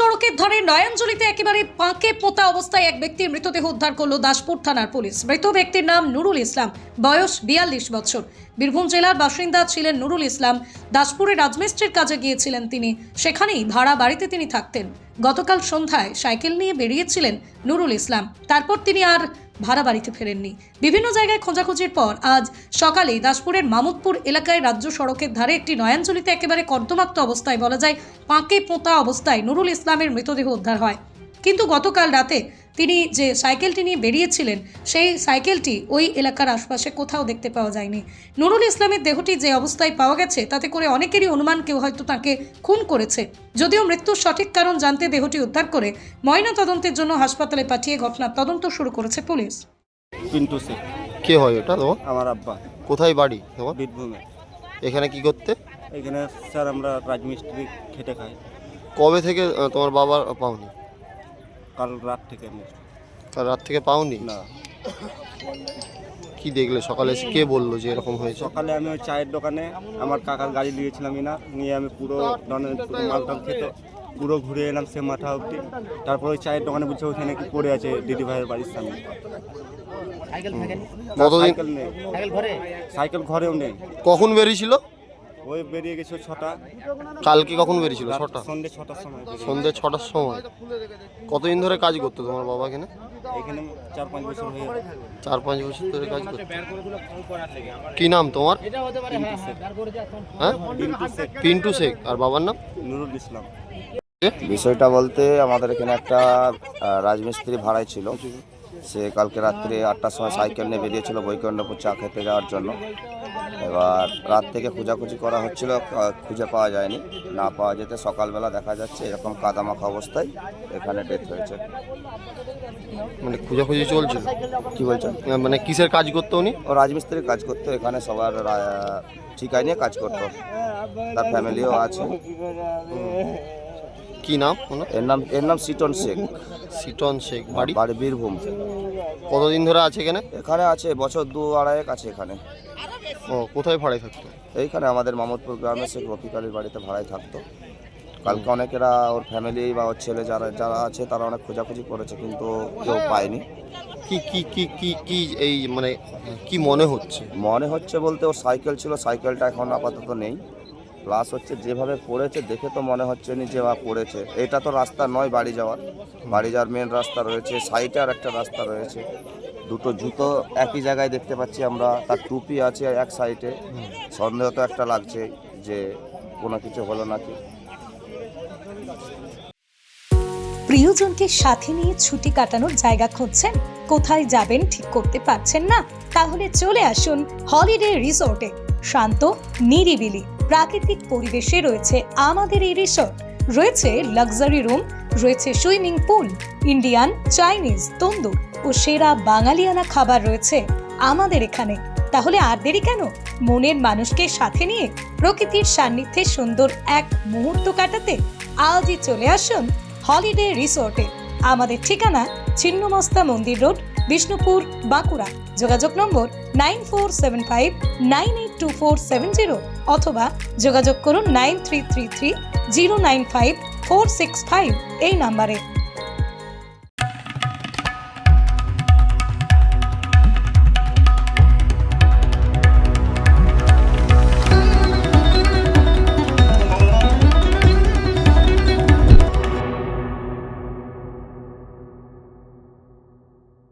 সড়কের ধারে নয়নজলিতে একেবারে পাঁকে পোতা অবস্থায় এক ব্যক্তির মৃতদেহ উদ্ধার করল দাসপুর থানার পুলিশ। মৃত ব্যক্তির নাম নুরুল ইসলাম, বয়স বিয়াল্লিশ বছর। বীরভূম জেলার বাসিন্দা ছিলেন নুরুল ইসলাম। দাসপুরে রাজমিস্ত্রির কাজে গিয়েছিলেন তিনি। সেখানেই ভাড়া বাড়িতে তিনি থাকতেন। গতকাল সন্ধ্যায় সাইকেল নিয়ে বেরিয়েছিলেন নুরুল ইসলাম। তারপর তিনি আর ভাড়া বাড়িতে ফেরেননি। বিভিন্ন জায়গায় খোঁজাখুঁজির পর আজ সকালে দাসপুরের মামুদপুর এলাকায় রাজ্য সড়কের ধারে একটি নয়াঞ্চলিতে একেবারে কর্দমাক্ত অবস্থায় বলা যায় পাঁকে পোঁতা অবস্থায় নুরুল ইসলামের মৃতদেহ উদ্ধার হয়। কিন্তু গতকাল রাতে তিনি যে সাইকেলটি নিয়ে বেরিয়েছিলেন সেই সাইকেলটি ওই এলাকার আশপাশে কোথাও দেখতে পাওয়া যায়নি। নুরুল ইসলামের দেহটি যে অবস্থায় পাওয়া গেছে তাতে করে অনেকেরই অনুমান কেউ হয়তো তাকে খুন করেছে। যদিও মৃত্যুর সঠিক কারণ জানতে দেহটি উদ্ধার করে ময়না তদন্তের জন্য হাসপাতালে পাঠিয়ে ঘটনার তদন্ত শুরু করেছে পুলিশ। পিন্টু শেখ কে হয় ওটা তোমার? আমার আব্বা। কোথায় বাড়ি তোমার? বীরভূমে। এখানে কি করতে? এখানে স্যার আমরা রাজমিস্ত্রি খেটে খাই। কবে থেকে আহ, তোমার বাবার পাওনি? কাল রাত থেকে আমি কাল রাত থেকে পাওনি? না। কি দেখলে সকালে এসে? কে বলল যে এরকম হয়েছে? সকালে আমি ওই চায়ের দোকানে আমার কাকার গাড়ি নিয়েছিলাম না নিয়ে আমি পুরো মালটাল খেতে পুরো ঘুরে এলাম সে মাথা অবধি। তারপর ওই চায়ের দোকানে বুঝছে ওইখানে কি পড়ে আছে দিদি ভাইয়ের বাড়ির সামনে? না, সাইকেল নেই। সাইকেল ঘরেও নেই। কখন বেরিয়েছিল? ওই বেরিয়ে গেছে ছটা। কালকে কখন বেরিয়েছিল? ছটা? সন্ধ্যে ছটার সময় সন্ধ্যে ছটার সময়। কতদিন ধরে কাজ করতো তোমার বাবা এখানে? এখানে চার পাঁচ বছর হয়ে চার পাঁচ বছর ধরে কাজ করতো। কি নাম তোমার? হ্যাঁ? পিন্টু শেখ। আর বাবার নাম? নুরুল ইসলাম। বিষয়টা বলতে আমাদের এখানে একটা রাজমিস্ত্রি ভাড়ায় ছিল। সে কালকে রাত্রে আটটার সময় সাইকেল নিয়ে বেরিয়েছিল বৈকণ্ঠপুর চা খেতে যাওয়ার জন্য। এবার রাত থেকে খোঁজাখুঁজি করা হচ্ছিল খুঁজে পাওয়া যায়নি। না পাওয়া যেতে সকালবেলা দেখা যাচ্ছে এরকম কাদামাখা অবস্থায় এখানে ডেথ হয়েছে। মানে খোঁজাখুঁজি চলছিল? কি বলছেন? মানে কিসের কাজ করতো উনি? ও রাজমিস্ত্রির কাজ করতো এখানে সবার ঠিকায় নিয়ে কাজ করতো। তার ফ্যামিলিও আছে। কি নাম এর নাম এর নাম সিটন শেখ। সিটন শেখ বাড়ি? বাড়ি বীরভূম। কতদিন ধরে আছে এখানে? এখানে আছে বছর দু আড়াইক আছে এখানে। ও কোথায় ভাড়ায় থাকতো? এইখানে আমাদের মামুদপুর গ্রামে সে রফিকালির বাড়িতে ভাড়ায় থাকতো। কালকে অনেকেরা ওর ফ্যামিলি বা ওর ছেলে যারা যারা আছে তারা অনেক খোঁজাখুঁজি করেছে কিন্তু কেউ পায়নি। কি কি কি কি কি এই মানে কি মনে হচ্ছে? মনে হচ্ছে বলতে ওর সাইকেল ছিল সাইকেলটা এখন আপাতত নেই। প্লাস হচ্ছে যেভাবে পড়েছে দেখে তো মনে হচ্ছে নি যে বা পড়েছে। এটা তো রাস্তা নয় বাড়ি যাওয়ার। বাড়ি যাওয়ার মেন রাস্তা রয়েছে সাইডে আর একটা রাস্তা রয়েছে। দুটো জুতো একই জায়গায় দেখতে পাচ্ছি আমরা। তার টুপি আছে এক সাইডে সন্দেহ তো একটা লাগছে যে কোনো কিছু হলো নাকি। প্রিয়জনকে সাথে নিয়ে ছুটি কাটানোর জায়গা খুঁজছেন? কোথায় যাবেন ঠিক করতে পারছেন না? তাহলে চলে আসুন হলিডে রিসোর্টে। শান্ত, নিরিবিলি, প্রাকৃতিক পরিবেশে রয়েছে আমাদের এই রিসোর্ট। রয়েছে লাক্সারি রুম রয়েছে swimming pool, Indian, Chinese, tandoor. ও সেরা বাঙালিয়ানা খাবার রয়েছে আমাদের এখানে। তাহলে আর দেরি কেন? মনের মানুষকে সাথে নিয়ে প্রকৃতির সান্নিধ্যে সুন্দর এক মুহূর্ত কাটাতে আজই চলে আসুন হলিডে রিসোর্টে। আমাদের ঠিকানা ছিন্নমস্তা মন্দির রোড, বিষ্ণুপুর, বাঁকুড়া। যোগাযোগ নম্বর nine four seven five nine eight two four seven zero অথবা যোগাযোগ করুন nine three three three zero nine five four six five এই নাম্বারে।